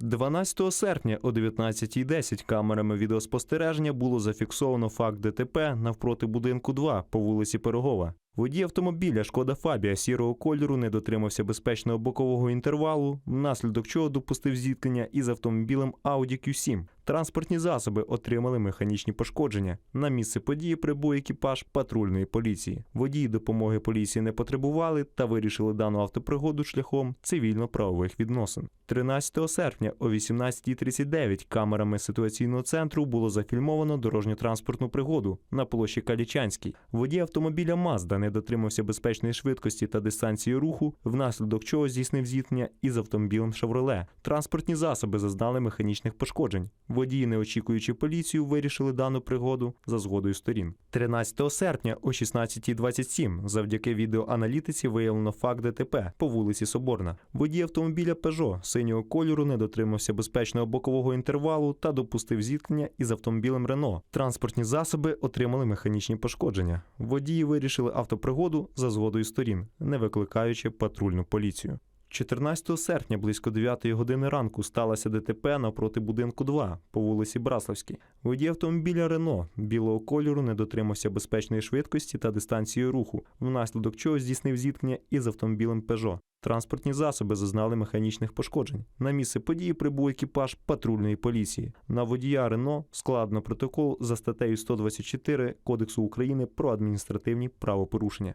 12 серпня о 19.10 камерами відеоспостереження було зафіксовано факт ДТП навпроти будинку 2 по вулиці Пирогова. Водій автомобіля Шкода Фабія сірого кольору не дотримався безпечного бокового інтервалу, внаслідок чого допустив зіткнення із автомобілем Audi Q7. Транспортні засоби отримали механічні пошкодження. На місце події прибув екіпаж патрульної поліції. Водії допомоги поліції не потребували та вирішили дану автопригоду шляхом цивільно-правових відносин. 13 серпня о 18.39 камерами ситуаційного центру було зафільмовано дорожньо-транспортну пригоду на площі Калічанській. Водій автомобіля Мазда не дотримався безпечної швидкості та дистанції руху, внаслідок чого здійснив зіткнення із автомобілем Шевроле. Транспортні засоби зазнали механічних пошкоджень. Водії, не очікуючи поліцію, вирішили дану пригоду за згодою сторін. 13 серпня о 16.27 завдяки відеоаналітиці виявлено факт ДТП по вулиці Соборна. Водій автомобіля Peugeot синього кольору не дотримався безпечного бокового інтервалу та допустив зіткнення із автомобілем Renault. Транспортні засоби отримали механічні пошкодження. Водії вирішили автопригоду за згодою сторін, не викликаючи патрульну поліцію. 14 серпня близько 9 години ранку сталося ДТП навпроти будинку 2 по вулиці Браславській. Водій автомобіля Рено білого кольору не дотримався безпечної швидкості та дистанції руху, внаслідок чого здійснив зіткнення із автомобілем Peugeot. Транспортні засоби зазнали механічних пошкоджень. На місце події прибув екіпаж патрульної поліції. На водія Рено складно протокол за статтею 124 Кодексу України про адміністративні правопорушення.